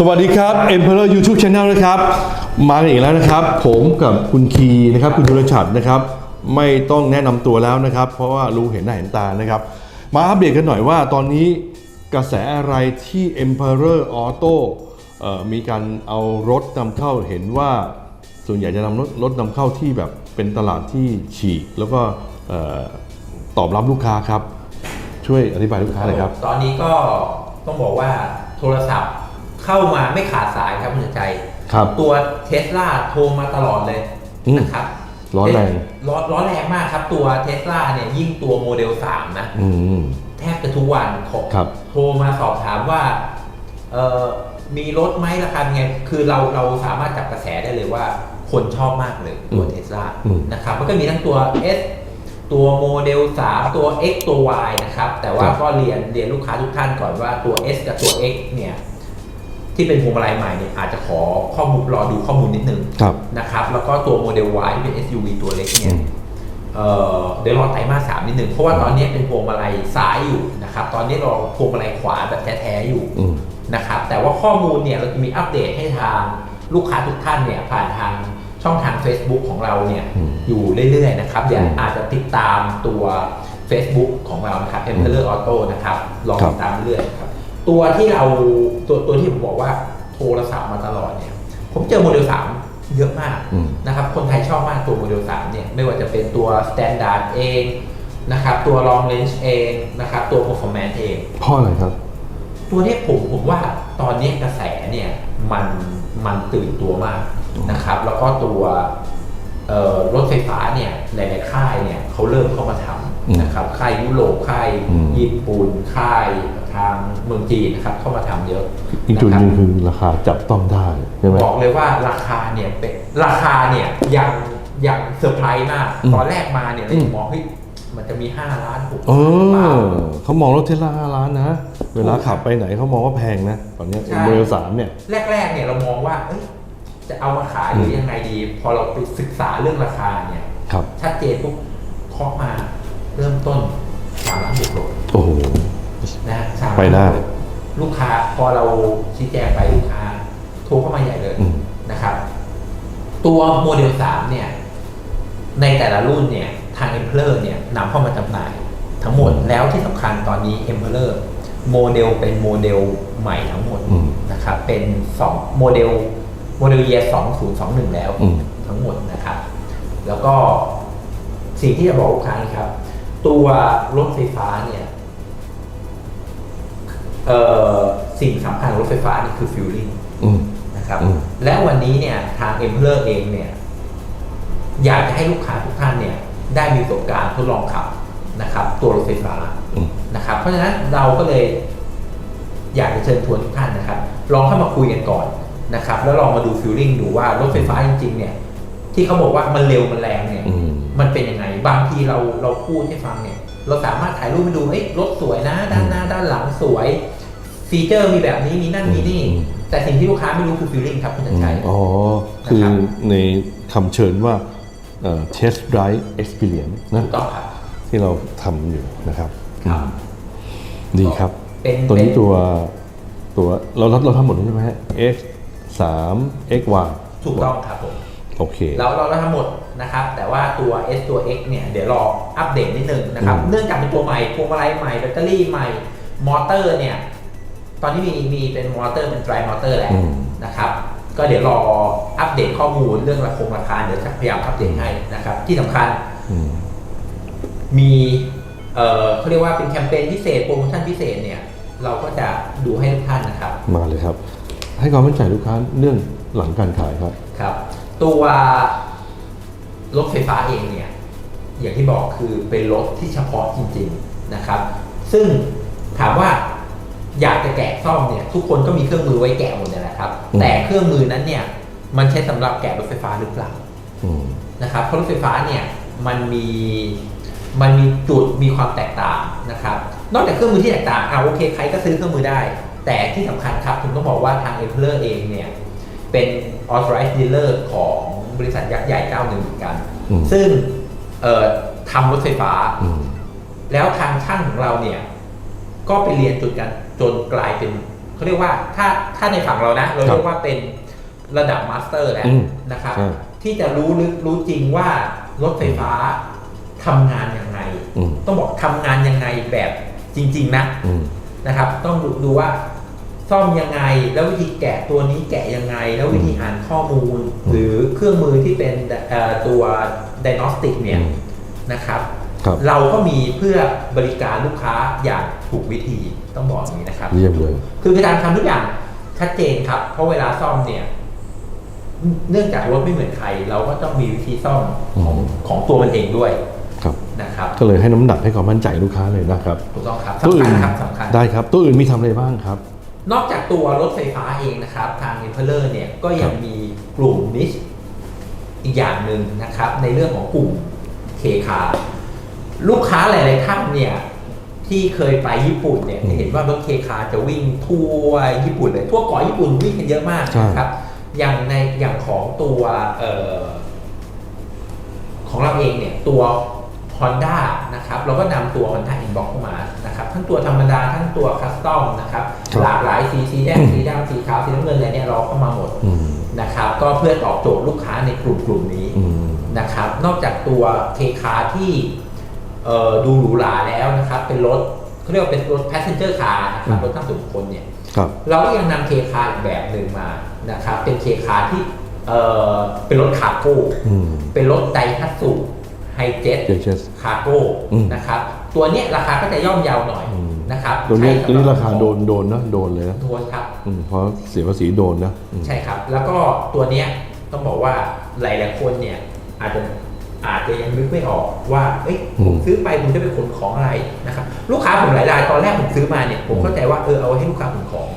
สวัสดีครับ Emperor YouTube Channel นะครับ มาอีกแล้วนะครับ ผมกับคุณคีนะครับ คุณธุรชัดนะครับ ไม่ต้องแนะนำตัวแล้วนะครับ เพราะว่ารู้เห็นหน้าเห็นตานะครับ มาอัปเดตกันหน่อยว่าตอนนี้กระแสอะไรที่ Emperor Auto เอ่อมีการเอารถนำเข้าเห็นว่า ส่วนใหญ่จะนำรถรถนำเข้าที่แบบเป็นตลาดที่ฉีก แล้วก็ตอบรับลูกค้าครับ ช่วยอธิบายลูกค้าหน่อยครับ ตอนนี้ก็ต้องบอกว่าโทรศัพท์ เข้ามาไม่ขาดสายครับคุณใจ ครับ ตัวเทสลาโทรมาตลอดเลยอืม นะครับร้อนแรงร้อนร้อนแรงมากครับ ตัวเทสลาเนี่ยยิ่งตัวโมเดล 3 นะ อืม แทบจะทุกวันขอครับ โทรมาสอบถามว่าเอ่อมีรถไหมราคาเป็นไงคือเราเราสามารถจับกระแสได้เลยว่า คนชอบมากเลยตัวอืมเทสลาอืมนะครับมันก็มีทั้งตัว S ตัวโมเดล 3 ตัว X ตัว Y นะครับ แต่ว่าครับ ก็เรียนเรียนลูกค้าทุกท่านก่อนว่าตัว S กับตัว X เนี่ย ที่เป็นพวงมาลัยใหม่เนี่ยอาจจะขอข้อมูลรอดูข้อมูลนิดนึงครับนะครับ แล้วก็ตัวโมเดล Y ที่เป็น SUV ตัวเล็กเนี่อืยมเอ่อเดี๋ยวรอไตรมาสสามนิดนึงเพราะว่าตอนนี้เป็นพวงมาลัยซ้ายอยู่นะครับ ตอนนี้เราพวงมาลัยขวาแบบแท้ๆอยู่อืมนะครับ แต่ว่าข้อมูลเนี่ยเราจะมีอัปเดตให้ทางลูกค้าทุกท่านเนี่ยผ่านทางช่องทาง Facebook ของเราเนี่ยอืมอยู่เรื่อยๆนะครับเดี๋ยวอืมอาจจะติดตามตัว Facebook ของเรานะครับ e m p e r o r Auto นะครับลองครับติดตามเรื่อยๆนะครับ ตัวที่เราตัวตัวที่ผมบอกว่าโทรศัพท์มาตลอดเนี่ย ผมเจอโมเดล3เยอะมากอืมนะครับ คนไทยชอบมากตัวโมเดล3เนี่ย ไม่ว่าจะเป็นตัว Standard เองนะครับ ตัว Long Range เองนะครับ ตัว Performance เองเพ่ออะไรครับ ตัวเนี้ยผมผมว่าตอนนี้กระแสเนี่ยมันมันตื่นตัวมากนะครับ แล้วก็ตัวเอ่อรถไฟฟ้าเนี่ยหลายๆค่ายเนี่ยเขาเริ่มเข้ามาทอืมำนะครับค่ายยุโรปค่ายอืมญี่ปุ่นค่ายทางเมืองจีนนะครับเข้ามาทำเยอะอีกจุดหนึ่งนะครับคือราคาจับต้องได้ใช่ไหมบอกเลยว่าราคาเนี่ยเป็นราคาเนี่ยยังยังเซอร์ไพรส์มากอืมตอนแรกมาเนี่ยเราอืมมองเฮ้ยมันจะมี 5 ล้านหกเอล้านอเขามองรถเทสลาห้าล้านนะ เวลาขับไปไหนเขามองว่าแพงนะ ตอนเนี้ใช่โมเดลสามเนี่ยแรกๆเนี่ยเรามองว่าเอ้ยจะเอามาขายหรือยังไงดี พอเราไปศึกษาเรื่องราคาเนี่ยครับชัดเจนปุ๊บเคาะมาเริ่มต้นสามล้านบวกลบโอ้โหนะฮะสาม ไปได้ล้านบวกลบลูกค้าพอเราชี้แจงไปลูกค้าโทรเข้ามาใหญ่เลยอืม นะครับ ตัวโมเดล 3 เนี่ย ในแต่ละรุ่นเนี่ย ทาง e m p e r o r เนี่ยนำเข้ามาจำหน่ายทั้งหมดแล้วที่สำคัญตอนนี้ e m p e r o r โมเดลเป็นโมเดลใหม่ทั้งหมดอืมนะครับ เป็น2โมเดลโมเดลเยีย2021 แล้วอืม ทั้งหมดนะครับ แล้วก็สิ่งที่จะบอกลูกค้านะครับ ตัวรถไฟฟ้าเนี่ยเอ่อ สิ่งสำคัญของรถไฟฟ้านี่คือฟิลลิ่งอืม นะครับอืม และวันนี้เนี่ยทาง e m p e r o r เองเนี่ยอยากจะให้ลูกค้าทุกท่านเนี่ยได้มีประสบการณ์ทดลองขับนะครับ ตัวรถไฟฟ้า อืม นะครับเพราะฉะนั้นเราก็เลยอยากจะเชิญชวนทุกท่านนะครับ ลองเข้ามาคุยกันก่อนนะครับ แล้วลองมาดูฟิลลิ่งดูว่ารถไฟฟ้าจริงๆเนี่ย ที่เขาบอกว่ามันเร็วมันแรงเนี่ย อืม มันเป็นยังไง บางทีเราเราพูดให้ฟังเนี่ย เราสามารถถ่ายรูปไปดูเอ้ยรถสวยนะ ด้านหน้าด้านหลังสวย ฟีเจอร์มีแบบนี้มีนั่นมีนี่อืมแต่สิ่งที่ลูกค้าไม่รู้คือฟีลลิ่งครับคุณจันชัยอ๋อ คือนะครับในคำเชิญว่าเอ่อ test drive experience นะถูกต้องครับที่เราทำอยู่นะครับครับดีครับเป็นตัวนี้เป็นตัวตัวเราเราเราทำหมดแล้วใช่ไหมฮะ x 3 x y ถูกต้องครับผม โอเคเราเราเราทั้งหมดนะครับ แต่ว่าตัว S ตัว X เนี่ย เดี๋ยวรออัปเดตนิดนึงนะครับอืมเนื่องจากเป็นตัวใหม่พวงมาลัยใหม่แบตเตอรี่ใหม่ มอเตอร์เนี่ย ตอนนี้มีมีเป็นมอเตอร์เป็น dry มอเตอร์แล้วอืมนะครับ ก็เดี๋ยวรออัปเดตข้อมูลเรื่องราคงราคาเดี๋ยวจะพยายามอัปเดตให้นะครับ ที่สำคัญอืมมีเอ่อเขาเรียกว่าเป็นแคมเปญพิเศษโปรโมชั่นพิเศษเนี่ย เราก็จะดูให้ทุกท่านนะครับ มาเลยครับ ให้ความมั่นใจลูกค้าเรื่องหลังการขายครับครับ ตัวรถไฟฟ้าเองเนี่ยอย่างที่บอกคือเป็นรถที่เฉพาะจริงๆนะครับ ซึ่งถามว่าอยากจะแกะซ่อมเนี่ยทุกคนก็มีเครื่องมือไว้แกะหมดเนี่ยแหละครับ อืม แต่เครื่องมือนั้นเนี่ยมันใช้สำหรับแกะรถไฟฟ้าหรือเปล่า อืม นะครับเพราะรถไฟฟ้าเนี่ยมันมีมันมีจุดมีความแตกต่างนะครับนอกจากเครื่องมือที่แตกต่างอ่าโอเคใครก็ซื้อเครื่องมือได้ แต่ที่สำคัญครับผมต้องบอกว่าทาง e m p e r o r เองเนี่ย เป็น authorized dealer ของบริษัทยักษ์ใหญ่เจ้าหนึ่งเหมือนกัน อืม ซึ่งเอ่อทำรถไฟฟ้า อืม แล้วทางช่างของเราเนี่ย ก็ไปเรียนจนกันจนกลายเป็นเขาเรียกว่าถ้าถ้าในฝั่งเรานะ เราครับเรียกว่าเป็นระดับมาสเตอร์แล้วอืมนะครับ ใช่ ที่จะรู้ลึกรู้จริงว่ารถไฟฟ้าทำงานยังไง อืมต้องบอกทำงานยังไงแบบจริง ๆ นะ อืม นะครับ ต้องดูดูว่า ซ่อมยังไง แล้ววิธีแกะตัวนี้แกะยังไง แล้ววิธีอ่านข้อมูล หรือเครื่องมือที่เป็นเอ่อตัว diagnostic เนี่ยอืมนะครับครับเราก็มีเพื่อบริการลูกค้าอย่างถูกวิธีต้องบอกอย่างนี้นะครับเยี่ยมเลยคือการทำทุกอย่างชัดเจนครับ เพราะเวลาซ่อมเนี่ย เนื่องจากรถไม่เหมือนใคร เราก็ต้องมีวิธีซ่อมของอืมของตัวมันเองด้วยครับนะครับก็เลยให้น้ำหนักให้ความมั่นใจลูกค้าเลยนะครับถูกต้องครับตัวสำคัอื่ญนครับสำคัญได้ครับ ตัวอื่นมีทำอะไรบ้างครับ นอกจากตัวรถไฟฟ้าเองนะครับ ทาง i m p e l e r เนี่ยก็ยังมีกลุ่มนิชอีกอย่างหนึ่งนะครับ ในเรื่องของกลุ่มเคคาลูกค้าหลายๆท่านเนี่ยที่เคยไปญี่ปุ่นเนี่ยอืมเห็นว่ารถเคคาจะวิ่งทั่วญี่ปุ่นเลยทั่วเกาะญี่ปุ่นวิ่งกันเยอะมากใช่นะครับอย่างในอย่างของตัวเอ่อของเราเองเนี่ยตัว Honda นะครับเราก็นำตัว Honda Inbox เข้ามานะครับ ทั้งตัวธรรมดาทั้งตัวคัสตอมนะครับครับหลากหลายสีสีแดงสีดำสีขาวสีน้ำเงินอะไรเนี่ยเราเข้ามาหมดอืมนะครับก็เพื่อตอบโจทย์ลูกค้าในกลุ่มกลุ่มนี้อืมนะครับนอกจากตัวเคคาที่เอ่อดูหรูหราแล้วนะครับเป็นรถเขาเรียกว่าเป็นรถ passenger car นะครับอืมรถทั้งส่วนบุคคลเนี่ยครับเราก็ยังนำเคคาอีกแบบหนึ่งมานะครับเป็นเคคาที่เอ่อเป็นรถคาร์โก้อืมเป็นรถไดฮัตสุไฮเจ็ตเจเชสคาร์โก้อืมนะครับ ตัวเนี้ยราคาก็จะย่อมเยาวหน่อยอืม นะครับตัวนี้ใช้ตัวนี้สำหราคาโดนโดนนะโดนเลยนะโทนครับ อืมเพราะเสียภาษีโดนนะอืม ใช่ครับ แล้วก็ตัวเนี้ยต้องบอกว่าหลายๆคนเนี่ยอาจจะอาจจะยังนึกไม่ออกว่าเอ้ยผมซื้อไปผมจะไปขนของอะไรนะครับลูกค้าผมหลายรายตอนแรกผมซื้อมาเนี่ยผมเข้าใจว่าเออเอาไว้ให้ลูกค้าขนของ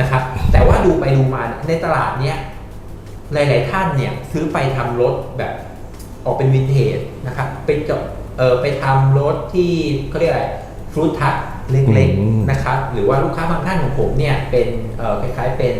นะครับ แต่ว่าดูไปดูมาในตลาดเนี้ยหลาย ๆ ท่านเนี่ยซื้อไปทำรถแบบออกเป็นวินเทจนะครับไปจบ เออไปทำรถที่เขาเรียกอะไรฟรุตทัชเล็กอืม ๆนะครับ หรือว่าลูกค้าบางท่านของผมเนี่ยเป็นเออคล้ายๆเป็น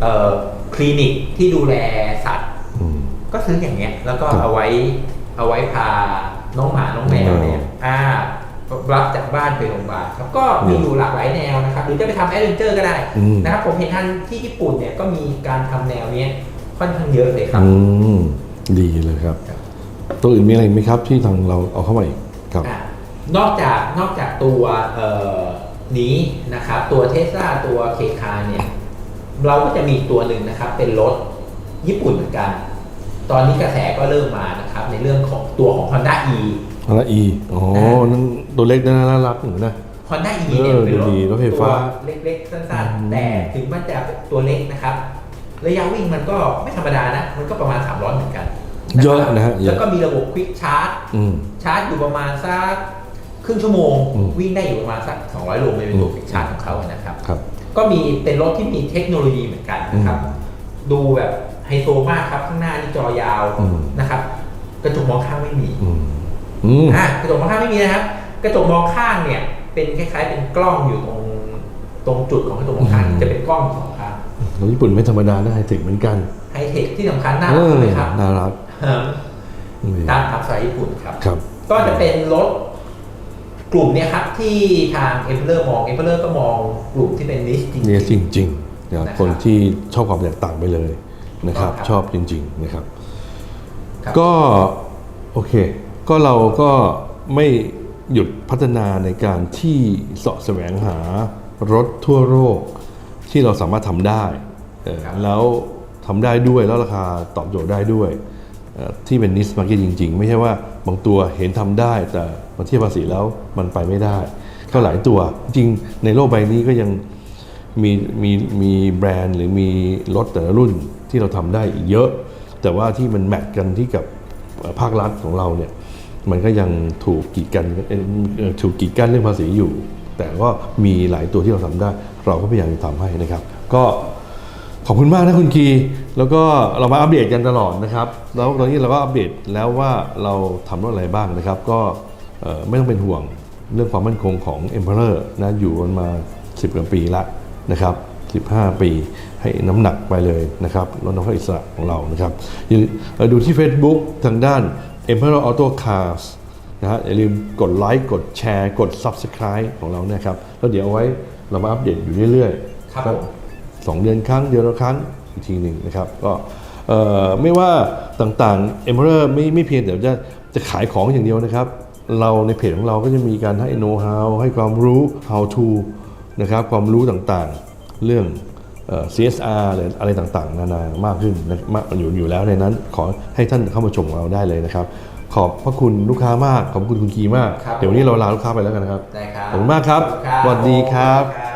เอ่อคลินิกที่ดูแลสัตว์ อืม ก็ซื้ออย่างเงี้ยแล้วก็ครับเอาไว้เอาไว้พาน้องหมาน้องแมวเนี่ยอ่ารับจากบ้านไปโรงพยาบาลครับก็มีอยู่หลากหลายแนวนะครับ หรือจะไปทำแอดเวนเจอร์ก็ได้อืม นะครับผมเห็นท่านที่ญี่ปุ่นเนี่ยก็มีการทำแนวเนี้ยค่อนข้างเยอะเลยครับ อืมดีเลยครับ ครับ ตัวอื่นมีอะไรอีกไหมครับที่ทางเราเอาเข้ามาอีกครับ อะนอกจากนอกจากตัวเอ่อนี้นะครับตัวเทสลาตัวเคคาเนี่ยเราก็จะมีอีกตัวหนึ่งนะครับ เป็นรถญี่ปุ่นเหมือนกัน ตอนนี้กระแสก็เริ่มมานะครับ ในเรื่องของตัวของ Honda e แล้วอีอ๋อ นั่นตัวเล็กนะน่ารักอยู่นะ Honda e เออเนี่ยเป็นรถดีรถไฟฟ้าตัวเล็กๆสั้นอืม ๆ แต่ถึงมันจะเป็นตัวเล็กนะครับ ระยะวิ่งมันก็ไม่ธรรมดานะ มันก็ประมาณ 300 เหมือนกัน เยอะนะฮะเยแล้วอะก็มีระบบควิกชาร์จอืมชาร์จอยู่ประมาณสักครึ่งชั่วโมงอืมวิ่งได้อยู่ประมาณสัก 200 โลเมตรเป็นตัวอืมควิกชาร์จของเขาอะนะครับครับ ก็มีเป็นรถที่มีเทคโนโลยีเหมือนกันนะครับอืมดูแบบไฮโซมากครับ ข้างหน้านี่จอยาวอืมนะครับ กระจกมองข้างไม่มีอืมอืมอะกระจกมองข้างไม่มีนะครับ กระจกมองข้างเนี่ย เป็นคล้ายๆ เป็นกล้องอยู่ตรงตรงจุดของกระจกมองข้างอืมจะเป็นกล้องสอง ข้างรถญี่ปุ่นไม่ธรรมดานะไฮเทคเหมือนกันไฮเทคที่สำคัญน่าเอรักอเลยครับน่ารักเอิ่มนี่ตามทับสายญี่ปุ่นครับครับ ก็จะเป็นรถกลุ่มเนี้ยครับที่ทางเอ p เลอร์มองเอ p เลอร์ก็มองกลุ่มที่เป็นนิชจริงๆเนี่ยจริงๆนะครับนะครับคนที่ชอบความแตกต่างไปเลยนะครับครับชอบจริง ๆนะครับครับ ก็โอเค ก็เราก็ไม่หยุดพัฒนาในการที่เสาะแสวงหารถทั่วโลกที่เราสามารถทำได้เออครับ แล้วทำได้ด้วยแล้วราคาตอบโจทย์ได้ด้วยออที่เป็นนิสมาร์เก็ตจริง ๆ ไม่ใช่ว่าบางตัวเห็นทำได้แต่มาเทียบภาษีแล้วมันไปไม่ได้ ก็หลายตัวจริงในโลกใบนี้ก็ยังมีมีมีแบรนด์หรือมีรถแต่ละรุ่นที่เราทำได้อีกเยอะ แต่ว่าที่มันแมทกันที่กับภาครัฐของเราเนี่ยมันก็ยังถูกกีดกันถูกกีดกันเรื่องภาษีอยู่ แต่ก็มีหลายตัวที่เราทำได้ เราก็พยายามทำให้นะครับ ก็ ขอบคุณมากนะคุณคีแล้วก็เรามาอัปเดตกันตลอดนะครับ แล้วตอนนี้เราก็อัปเดตแล้วว่าเราทำเรถองอะไรบ้างนะครับ ก็ไม่ต้องเป็นห่วงเรื่องความมั่นคงของ Emperor นะอยู่กันมา 10กว่าปีละนะครับ15 ปีให้น้ำหนักไปเลยนะครับรถน้องอิสระของเรานะครับอย่าดูที่ Facebook ทางด้าน Emperor Auto Cars นะฮะอย่าลืมกดไลค์กดแชร์ กด Subscribe ของเราเนี่ยครับ แล้วเดี๋ยวเอาไว้เรามาอัปเดตอยู่เรื่อยๆ ครับ ก็ผมสองเดือนครั้งเดือนละครั้งอีกทีหนึ่งนะครับก็เอ่อไม่ว่าต่างๆ e m p e r o r ไม่ไม่เพียงแต่จะจะขายของอย่างเดียวนะครับ เราในเพจของเราก็จะมีการให้ know how ให้ความรู้ how to นะครับความรู้ต่างๆเรื่องเอ่อ CSR หรืออะไรต่างๆ นานามากขึ้นนะมากอยู่อยู่แล้วในนั้น ขอให้ท่านเข้ามาชมของเราได้เลยนะครับ ขอบพระคุณลูกค้ามาก ขอบคุณคุณคีมากครับเดี๋ยววันนี้เราลาลูกค้าไปแล้วกันนะครับได้ครับ ขอบคุณมากครับขอบคุณครับสวัสดีครับครับ